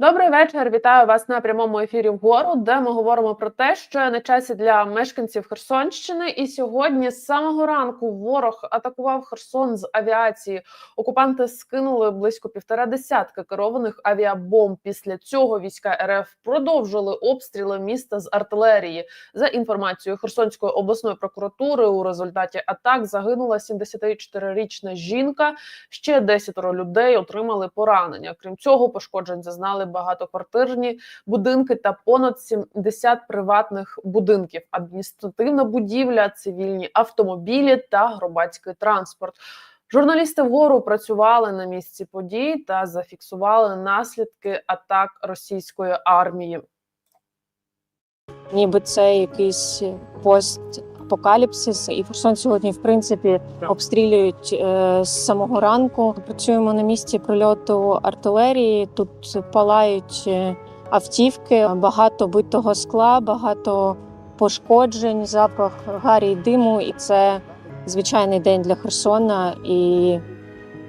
Добрий вечір. Вітаю вас на прямому ефірі вгору, де ми говоримо про те, що на часі для мешканців Херсонщини. І сьогодні з самого ранку ворог атакував Херсон з авіації. Окупанти скинули близько півтора десятка керованих авіабомб. Після цього війська РФ продовжили обстріли міста з артилерії. За інформацією Херсонської обласної прокуратури, у результаті атак загинула 74-річна жінка. Ще 10 людей отримали поранення. Крім цього, пошкоджень зазнали багатоквартирні будинки та понад 70 приватних будинків, адміністративна будівля, цивільні автомобілі та громадський транспорт. Журналісти вгору працювали на місці подій та зафіксували наслідки атак російської армії. ніби це якийсь постапокаліпсис. І Херсон сьогодні, в принципі, обстрілюють е, з самого ранку. Працюємо на місці прильоту артилерії. Тут палають е, автівки, багато битого скла, багато пошкоджень, запах гарі й диму. І це звичайний день для Херсона і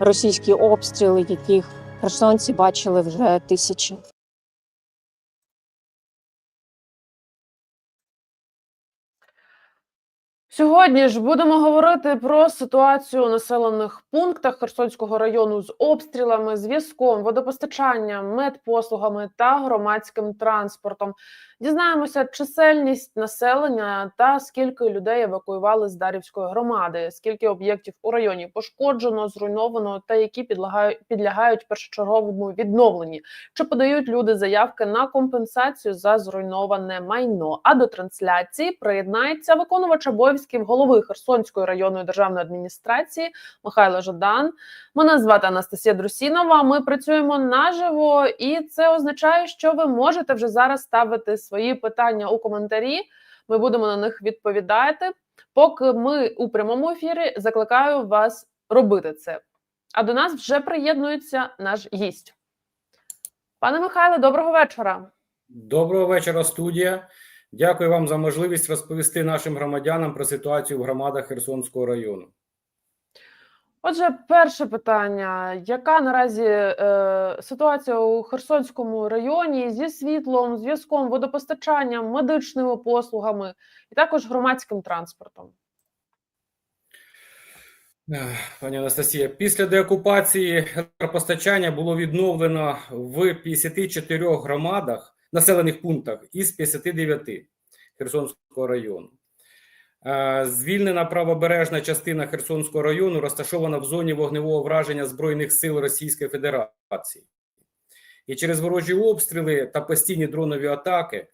російські обстріли, яких херсонці бачили вже тисячі. Сьогодні ж будемо говорити про ситуацію у населених пунктах Херсонського району з обстрілами, зв'язком, водопостачанням, медпослугами та громадським транспортом. Дізнаємося чисельність населення та скільки людей евакуювали з Дарівської громади, скільки об'єктів у районі пошкоджено, зруйновано та які підлягають підлягають першочерговому відновленні. Чи подають люди заявки на компенсацію за зруйноване майно? А до трансляції приєднається виконувач обов'язків голови Херсонської районної державної адміністрації Михайло Жадан. Мене звати Анастасія Друсінова. Ми працюємо наживо, і це означає, що ви можете вже зараз ставити свої питання у коментарі. Ми будемо на них відповідати. Поки ми у прямому ефірі закликаю вас робити це. А до нас вже приєднується наш гість. Пане Михайле, доброго вечора. Доброго вечора, студія. Дякую вам за можливість розповісти нашим громадянам про ситуацію в громадах Херсонського району. Отже, перше питання: яка наразі е, ситуація у Херсонському районі зі світлом, зв'язком, водопостачанням, медичними послугами і також громадським транспортом? Пані Анастасія, після деокупації електропостачання було відновлено в 54 громадах, населених пунктах із 59 Херсонського району. Е, Звільнена правобережна частина Херсонського району розташована в зоні вогневого враження Збройних сил Російської Федерації. І через ворожі обстріли та постійні дронові атаки е,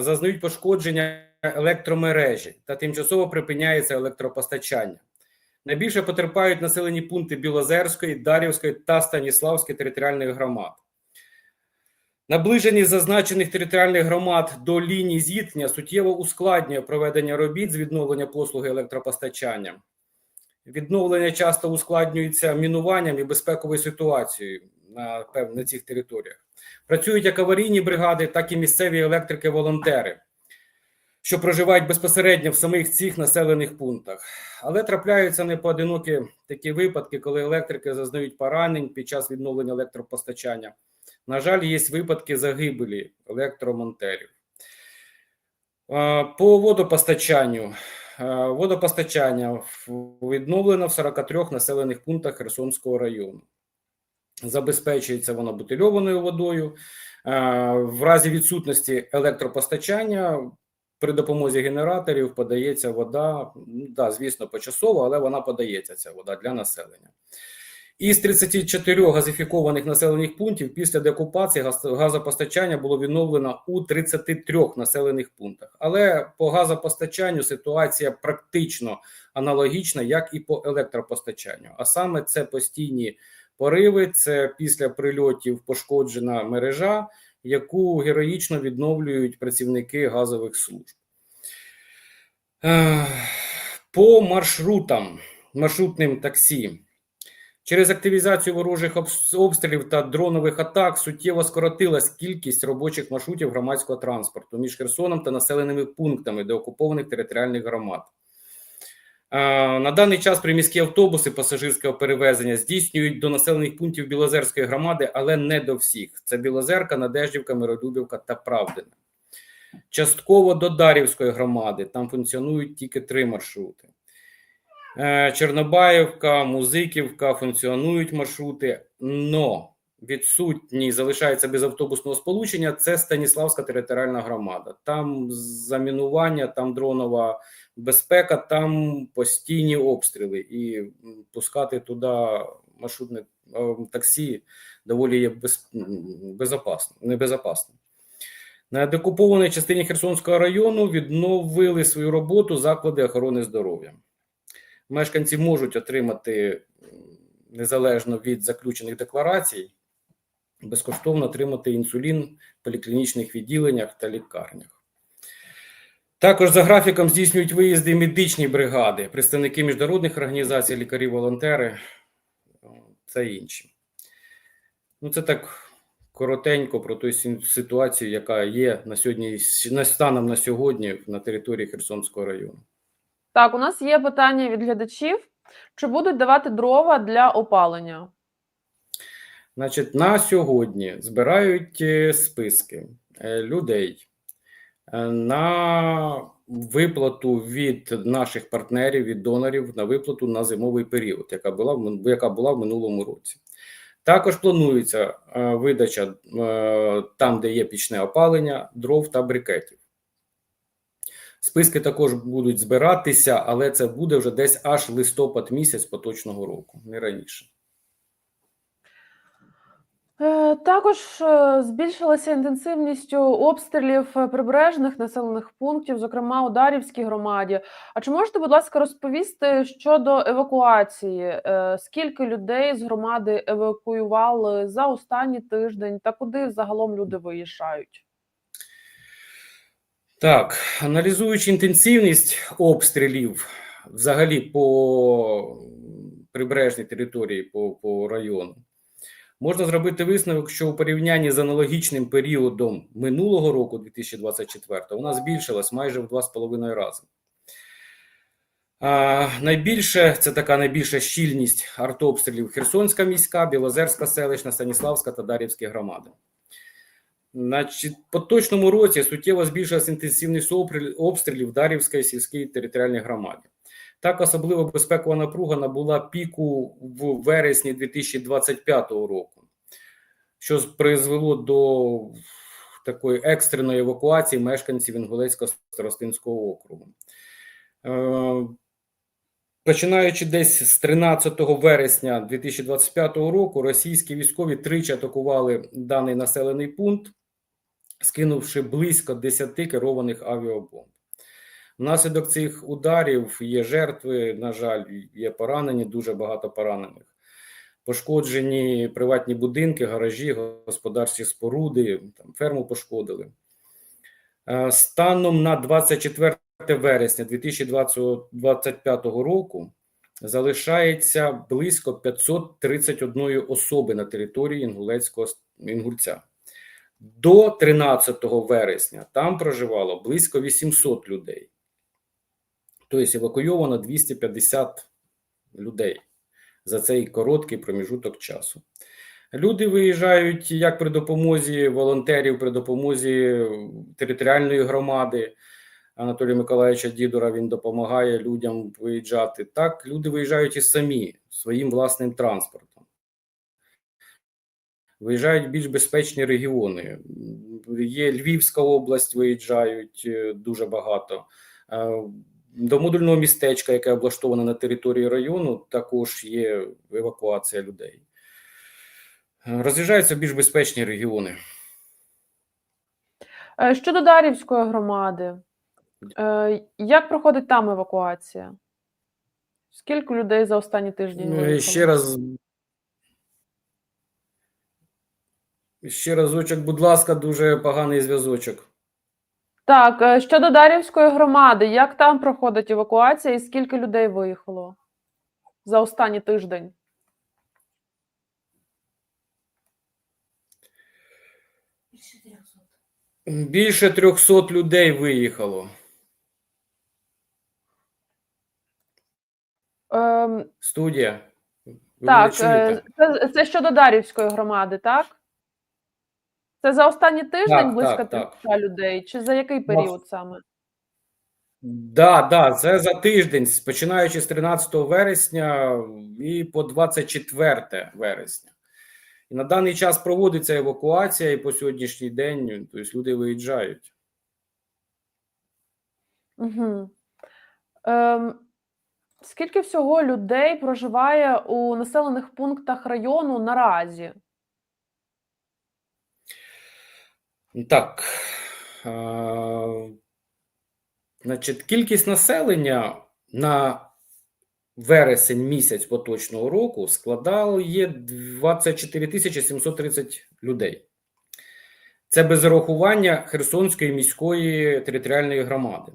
зазнають пошкодження електромережі та тимчасово припиняється електропостачання. Найбільше потерпають населені пункти Білозерської, Дарівської та Станіславської територіальних громад. Наближеність зазначених територіальних громад до лінії зіткнення суттєво ускладнює проведення робіт з відновлення послуги електропостачання. Відновлення часто ускладнюється мінуванням і безпековою ситуацією на, на цих територіях. Працюють як аварійні бригади, так і місцеві електрики-волонтери, що проживають безпосередньо в самих цих населених пунктах. Але трапляються непоодинокі такі випадки, коли електрики зазнають поранень під час відновлення електропостачання. На жаль, є випадки загибелі електромонтерів. По водопостачанню. Водопостачання відновлено в 43 населених пунктах Херсонського району. Забезпечується воно бутильованою водою. В разі відсутності електропостачання при допомозі генераторів подається вода. Да, звісно, почасово, але вона подається ця вода для населення. Із 34 газифікованих населених пунктів після деокупації газ- газопостачання було відновлено у 33 населених пунктах. Але по газопостачанню ситуація практично аналогічна, як і по електропостачанню. А саме це постійні пориви, це після прильотів пошкоджена мережа, яку героїчно відновлюють працівники газових служб. По маршрутам, маршрутним таксі. Через активізацію ворожих обстрілів та дронових атак суттєво скоротилась кількість робочих маршрутів громадського транспорту між Херсоном та населеними пунктами деокупованих територіальних громад. На даний час приміські автобуси пасажирського перевезення здійснюють до населених пунктів Білозерської громади, але не до всіх. Це Білозерка, Надеждівка, Миролюбівка та Правдина. Частково до Дарівської громади. Там функціонують тільки три маршрути. Е, Чорнобаївка, Музиківка функціонують маршрути, но відсутній залишається без автобусного сполучення. Це Станіславська територіальна громада. Там замінування, там дронова безпека, там постійні обстріли, і пускати туди маршрутне е, таксі доволі є без, безопасно, небезопасно. На декупованій частині Херсонського району відновили свою роботу заклади охорони здоров'я. Мешканці можуть отримати незалежно від заключених декларацій, безкоштовно отримати інсулін в поліклінічних відділеннях та лікарнях. Також за графіком здійснюють виїзди медичні бригади, представники міжнародних організацій, лікарі, волонтери та інші. Ну, це так коротенько про ту ситуацію, яка є на сьогодні, станом на сьогодні на території Херсонського району. Так, у нас є питання від глядачів: чи будуть давати дрова для опалення? Значить, на сьогодні збирають е, списки е, людей е, на виплату від наших партнерів, від донорів на виплату на зимовий період, яка була яка була в минулому році. Також планується видача там, де є пічне опалення, дров та брикетів. Списки також будуть збиратися, але це буде вже десь аж листопад місяць поточного року, не раніше. Е, Також е, збільшилася інтенсивність обстрілів е, прибережних населених пунктів, зокрема у Дарівській громаді. А чи можете, будь ласка, розповісти щодо евакуації? Скільки людей з громади евакуювали за останній тиждень та куди загалом люди виїжджають? Так, аналізуючи інтенсивність обстрілів взагалі по прибережній території, по, по району, можна зробити висновок, що у порівнянні з аналогічним періодом минулого року, 2024, у нас збільшилась майже в 2,5 рази. А, найбільше це така найбільша щільність артобстрілів Херсонська міська, Білозерська селищна, Станіславська та Дар'ївська громади. Значить, поточному році суттєво збільшилась інтенсивність обстріл- обстрілів в Дарівській сільській територіальній громаді. Так, особливо безпекова напруга набула піку в вересні 2025 року, що призвело до такої екстреної евакуації мешканців Інгулецького старостинського округу. Е, Починаючи десь з 13 вересня 2025 року, російські військові тричі атакували даний населений пункт, скинувши близько 10 керованих авіабомб. Внаслідок цих ударів є жертви, на жаль, є поранені, дуже багато поранених. Пошкоджені приватні будинки, гаражі, господарчі споруди, там, ферму пошкодили. Е, Станом на 24 вересня 2025 року залишається близько 531 особи на території Інгулецького Інгульця. До 13 вересня там проживало близько 800 людей. Тобто евакуйовано 250 людей за цей короткий проміжуток часу. Люди виїжджають як при допомозі волонтерів, при допомозі територіальної громади. Анатолія Миколаївича Дідора він допомагає людям виїжджати. Так, люди виїжджають і самі своїм власним транспортом. Виїжджають в більш безпечні регіони. Є Львівська область, виїжджають е, дуже багато. Е, До модульного містечка, яке облаштоване на території району, також є евакуація людей. Роз'їжджаються більш безпечні регіони. Е, Щодо Дарівської громади, як проходить там евакуація? Скільки людей за останні тижні Ну, ще раз. Ще разочок, будь ласка, дуже поганий зв'язочок. Так, е, щодо Дарівської громади, як там проходить евакуація і скільки людей виїхало за останній тиждень? Більше 300 людей виїхало. Ем, Студія. Ви так, е, це, це щодо Дарівської громади, так? Це за останній тиждень Так, близько так, так. людей, чи за який період саме? Да, да, це за тиждень, починаючи з 13 вересня і по 24 вересня. І на даний час проводиться евакуація, і по сьогоднішній день тобто люди виїжджають. Угу. Ем, скільки всього людей проживає у населених пунктах району наразі? Так. Значить, кількість населення на вересень місяць поточного року складало є 24 730 людей. Це без зарахування Херсонської міської територіальної громади.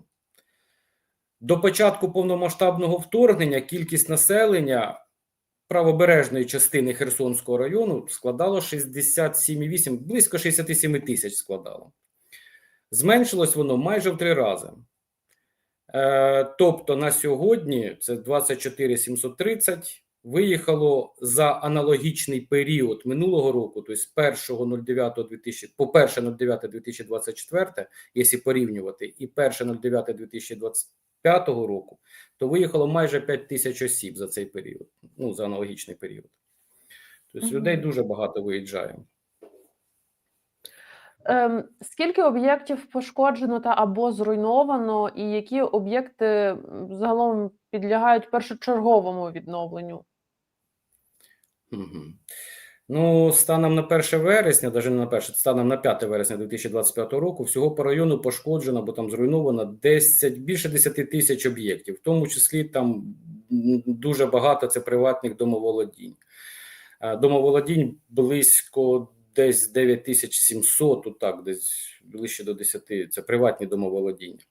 До початку повномасштабного вторгнення кількість населення правобережної частини Херсонського району складало 67,8, близько 67 тисяч складало. Зменшилось воно майже в три рази. Е, тобто на сьогодні це 24 730 виїхало за аналогічний період минулого року, тобто з 1.09.2000 по 1.09.2024, якщо порівнювати, і 1.09.2025 року, то виїхало майже 5 тисяч осіб за цей період, ну за аналогічний період. Тобто Мгм. людей дуже багато виїжджає. Ем, скільки об'єктів пошкоджено та або зруйновано, і які об'єкти загалом підлягають першочерговому відновленню? Мгм. Ну, станом на 1 вересня, навіть не на 1, станом на 5 вересня 2025 року, всього по району пошкоджено або там зруйновано 10, більше 10 тисяч об'єктів, в тому числі там дуже багато це приватних домоволодінь. Домоволодінь близько десь 9700, тут так, десь ближче до 10, це приватні домоволодіння.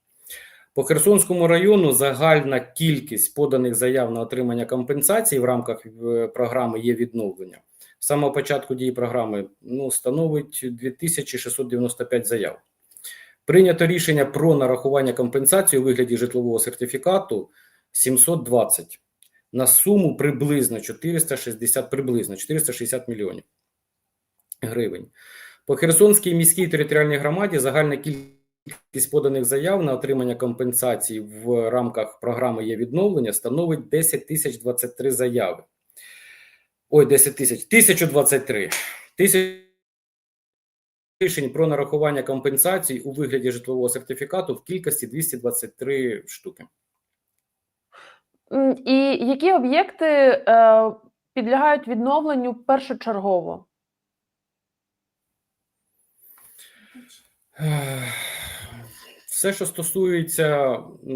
По Херсонському району загальна кількість поданих заяв на отримання компенсації в рамках е, програми є відновлення. З самого початку дії програми ну, становить 2695 заяв. Прийнято рішення про нарахування компенсації у вигляді житлового сертифікату 720 на суму приблизно 460, приблизно 460 мільйонів гривень. По Херсонській міській територіальній громаді загальна кількість поданих заяв на отримання компенсації в рамках програми є відновлення становить 10 тисяч 23 заяви. Ой, 10 тисяч, 1023. Тисяч рішень про нарахування компенсацій у вигляді житлового сертифікату в кількості 223 штуки. І які об'єкти е, підлягають відновленню першочергово? Все, що стосується е,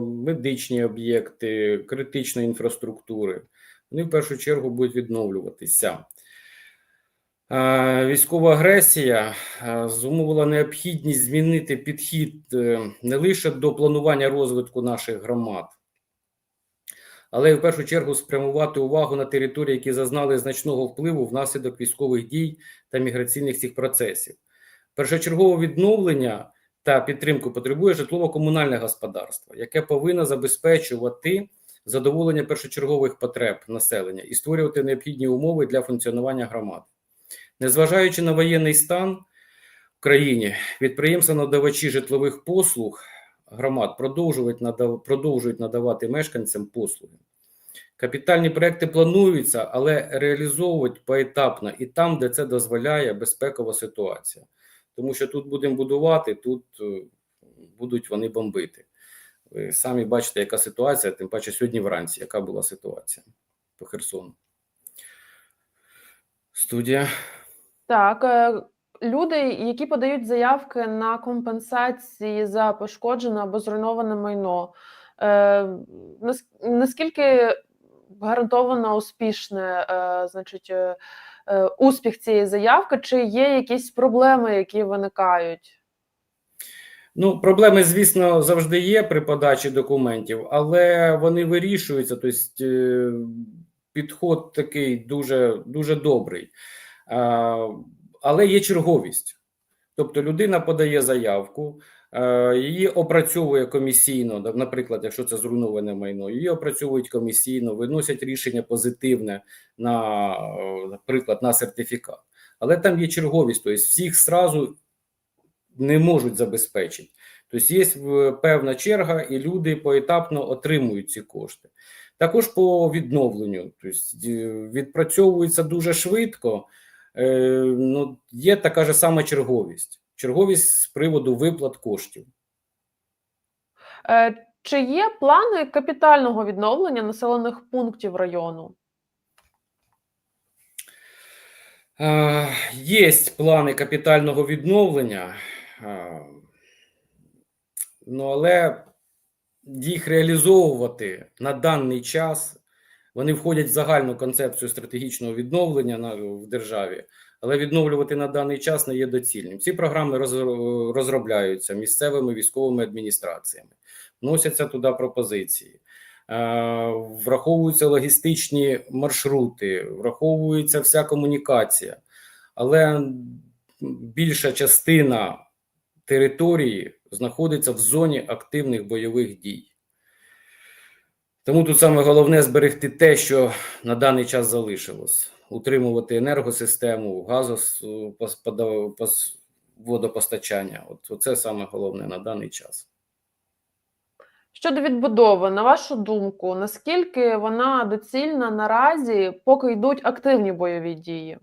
медичні об'єкти, критичної інфраструктури, вони в першу чергу будуть відновлюватися. Е, Військова агресія е, зумовила необхідність змінити підхід е, не лише до планування розвитку наших громад, але й в першу чергу спрямувати увагу на території, які зазнали значного впливу внаслідок військових дій та міграційних цих процесів. Першочергове відновлення та підтримку потребує житлово-комунальне господарство, яке повинно забезпечувати задоволення першочергових потреб населення і створювати необхідні умови для функціонування громад. Незважаючи на воєнний стан в країні, підприємства-надавачі житлових послуг громад продовжують, надав... продовжують надавати мешканцям послуги. Капітальні проекти плануються, але реалізовують поетапно і там, де це дозволяє безпекова ситуація. Тому що тут будемо будувати, тут е, будуть вони бомбити. Ви самі бачите, яка ситуація, тим паче сьогодні вранці, яка була ситуація по Херсону. Студія. Так, е, люди, які подають заявки на компенсації за пошкоджене або зруйноване майно, е, наскільки гарантовано успішне, значить, успіх цієї заявки, чи є якісь проблеми, які виникають? Ну, проблеми, звісно, завжди є при подачі документів, але вони вирішуються. Тобто е, підход такий дуже, дуже добрий. Але є черговість. Тобто людина подає заявку, Е, Її опрацьовує комісійно, наприклад, якщо це зруйноване майно, її опрацьовують комісійно, виносять рішення позитивне на, е, наприклад, на сертифікат. Але там є черговість, тобто всіх зразу не можуть забезпечити. Тобто є е, певна черга, і люди поетапно отримують ці кошти. Також по відновленню, тобто е, відпрацьовується дуже швидко. Е, ну, є така ж сама черговість. Черговість з приводу виплат коштів. Е, Чи є плани капітального відновлення населених пунктів району? Е, Є плани капітального відновлення, е, ну але їх реалізовувати на даний час вони входять в загальну концепцію стратегічного відновлення в державі, але відновлювати на даний час не є доцільним. Ці програми розробляються місцевими військовими адміністраціями, вносяться туди пропозиції. Е, Враховуються логістичні маршрути, враховується вся комунікація, але більша частина території знаходиться в зоні активних бойових дій. Тому тут саме головне зберегти те, що на даний час залишилось: утримувати енергосистему, газоводопостачання. От оце саме головне на даний час. Щодо відбудови, на вашу думку, наскільки вона доцільна наразі, поки йдуть активні бойові дії?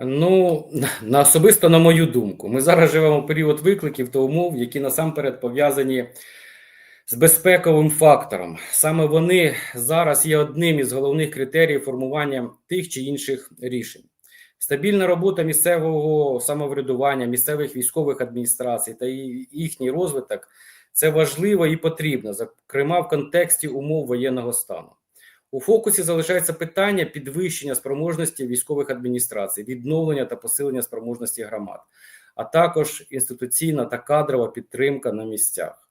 Ну, на особисто на мою думку, ми зараз живемо в період викликів та умов, які насамперед пов'язані з безпековим фактором. Саме вони зараз є одним із головних критеріїв формування тих чи інших рішень. Стабільна робота місцевого самоврядування, місцевих військових адміністрацій та їхній розвиток це важливо і потрібно, зокрема в контексті умов воєнного стану. У фокусі залишається питання підвищення спроможності військових адміністрацій, відновлення та посилення спроможності громад, а також інституційна та кадрова підтримка на місцях.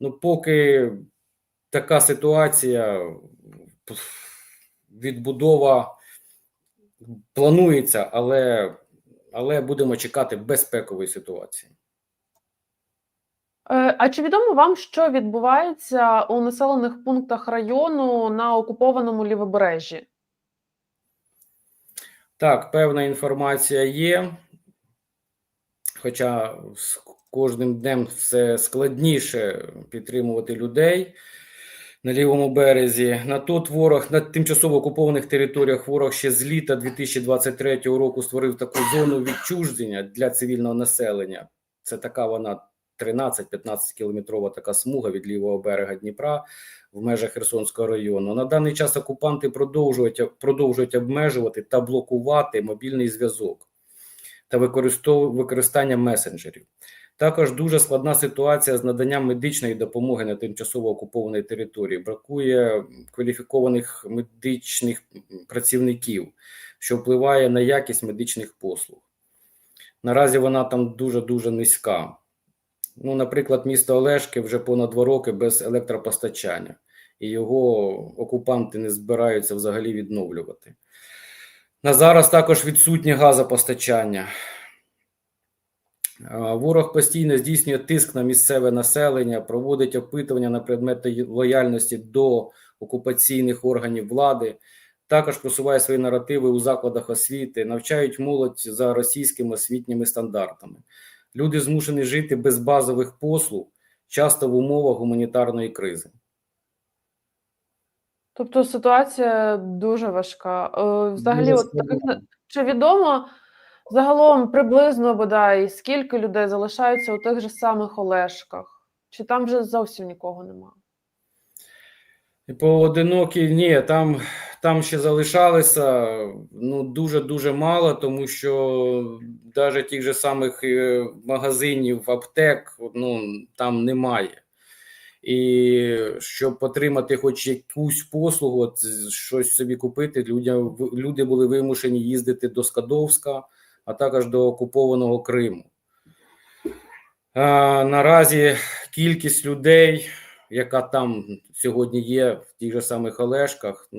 Ну, поки така ситуація, відбудова планується, але, але будемо чекати безпекової ситуації. Е, А чи відомо вам, що відбувається у населених пунктах району на окупованому лівобережжі? Так, певна інформація є, хоча з кожним днем все складніше підтримувати людей на лівому березі. На тут ворог на тимчасово окупованих територіях ворог ще з літа 2023 року створив таку зону відчуження для цивільного населення. Це така вона 13-15 кілометрова така смуга від лівого берега Дніпра в межах Херсонського району. На даний час окупанти продовжують, продовжують обмежувати та блокувати мобільний зв'язок та використання месенджерів. Також дуже складна ситуація з наданням медичної допомоги на тимчасово окупованій території. Бракує кваліфікованих медичних працівників, що впливає на якість медичних послуг. Наразі вона там дуже дуже низька. Ну, наприклад, місто Олешки вже понад два роки без електропостачання, і його окупанти не збираються взагалі відновлювати. На зараз також відсутнє газопостачання. Ворог постійно здійснює тиск на місцеве населення, проводить опитування на предмет лояльності до окупаційних органів влади, також просуває свої наративи у закладах освіти, навчають молодь за російськими освітніми стандартами. Люди змушені жити без базових послуг, часто в умовах гуманітарної кризи. Тобто ситуація дуже важка. Е, Взагалі, Дуже от чи відомо загалом приблизно бодай скільки людей залишаються у тих же самих Олешках? Чи там вже зовсім нікого немає? Поодинокі, ні, там, там ще залишалося ну, дуже-дуже мало, тому що навіть тих же самих е, магазинів, аптек ну, там немає. І щоб отримати хоч якусь послугу, щось собі купити, людям, люди були вимушені їздити до Скадовська, а також до окупованого Криму. А, наразі кількість людей, яка там сьогодні є в тих же самих Олешках,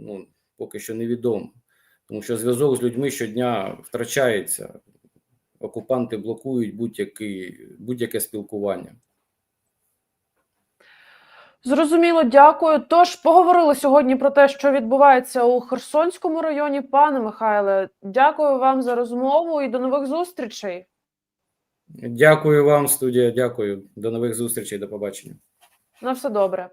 ну, поки що невідомо, тому що зв'язок з людьми щодня втрачається. Окупанти блокують будь-яке спілкування. Зрозуміло, дякую. Тож поговорили сьогодні про те, що відбувається у Херсонському районі. Пане Михайле, дякую вам за розмову і до нових зустрічей. Дякую вам, студія. Дякую. До нових зустрічей. До побачення. На все добре.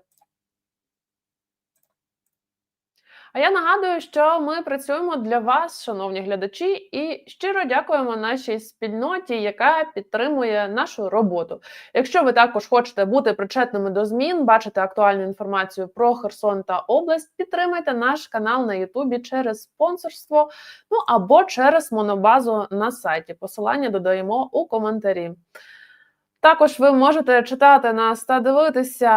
А я нагадую, що ми працюємо для вас, шановні глядачі, і щиро дякуємо нашій спільноті, яка підтримує нашу роботу. Якщо ви також хочете бути причетними до змін, бачити актуальну інформацію про Херсон та область, підтримайте наш канал на Ютубі через спонсорство, ну або через монобазу на сайті. Посилання додаємо у коментарі. Також ви можете читати нас та дивитися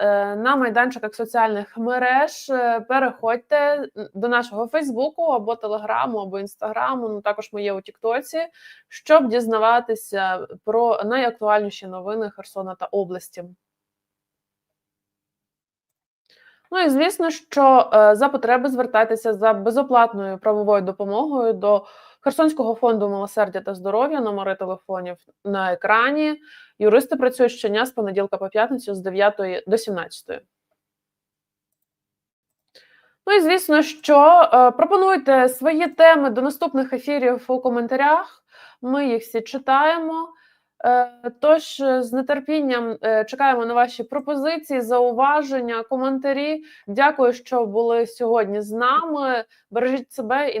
е, на майданчиках соціальних мереж. Е, Переходьте до нашого Фейсбуку або Телеграму, або Інстаграму. Ну також ми є у Тіктоці, щоб дізнаватися про найактуальніші новини Херсона та області. Ну і звісно, що е, за потреби звертайтеся за безоплатною правовою допомогою до Херсонського фонду милосердя та здоров'я, номери телефонів на екрані. Юристи працюють щодня з понеділка по п'ятницю з 9 до 17. Ну і звісно, що е, пропонуйте свої теми до наступних ефірів у коментарях. Ми їх всі читаємо. Е, Тож е, з нетерпінням чекаємо на ваші пропозиції, зауваження, коментарі. Дякую, що були сьогодні з нами. Бережіть себе і на